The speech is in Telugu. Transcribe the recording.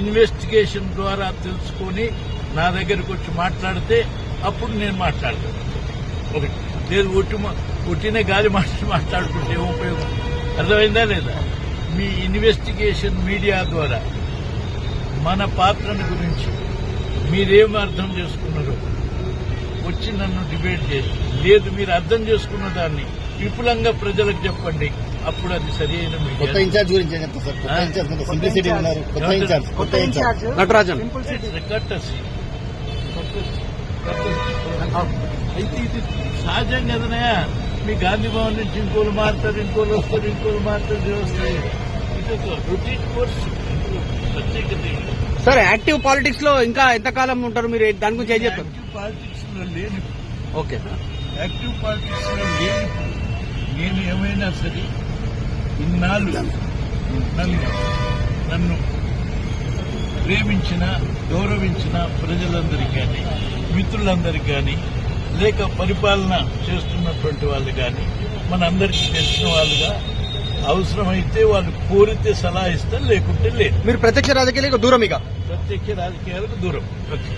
ఇన్వెస్టిగేషన్ ద్వారా తెలుసుకొని నా దగ్గరకు వచ్చి మాట్లాడితే అప్పుడు నేను మాట్లాడతాను. ఒకటి లేదు ఒట్టి ఒట్టిన గాలి మాట్లాడి మాట్లాడుకుంటే ఏం ఉపయోగం? అర్థమైందా లేదా? మీ ఇన్వెస్టిగేషన్ మీడియా ద్వారా మన పాత్రను గురించి మీరేం అర్థం చేసుకున్నారు వచ్చి నన్ను డిబేట్ చేసి లేదు మీరు అర్థం చేసుకున్న దాన్ని విపులంగా ప్రజలకు చెప్పండి. అప్పుడు అది సరి అయిన అయితే ఇది సహజం కదనయా మీ గాంధీ భవన్ నుంచి ఇంకోలు మారుతారు ఇంకోలు వస్తారు ఇంకోలు మారుతారు ఇది వస్తాయి ఇది ఒక రొటీన్ కోర్స్ ప్రత్యేకత. సార్ యాక్టివ్ పాలిటిక్స్లో ఇంకా ఎంతకాలం ఉంటారు మీరు? దాని గురించి ఏం చెప్తారు? పాలిటిక్స్ లేని ఓకే. యాక్టివ్ పాలిటిక్స్లో లేని నేను ఏమైనా సరే ఇన్నాళ్ళు నన్ను నన్ను ప్రేమించిన గౌరవించిన ప్రజలందరికీ కానీ మిత్రులందరికీ కానీ లేక పరిపాలన చేస్తున్నటువంటి వాళ్ళు కానీ మనందరికీ తెలిసిన వాళ్ళుగా అవసరమైతే వాళ్ళు కోరితే సలహా ఇస్తారు లేకుంటే లేదు. మీరు ప్రత్యక్ష రాజకీయాలకు దూరం ఇక ప్రత్యేక రాజకీయాలకు దూరం. ఓకే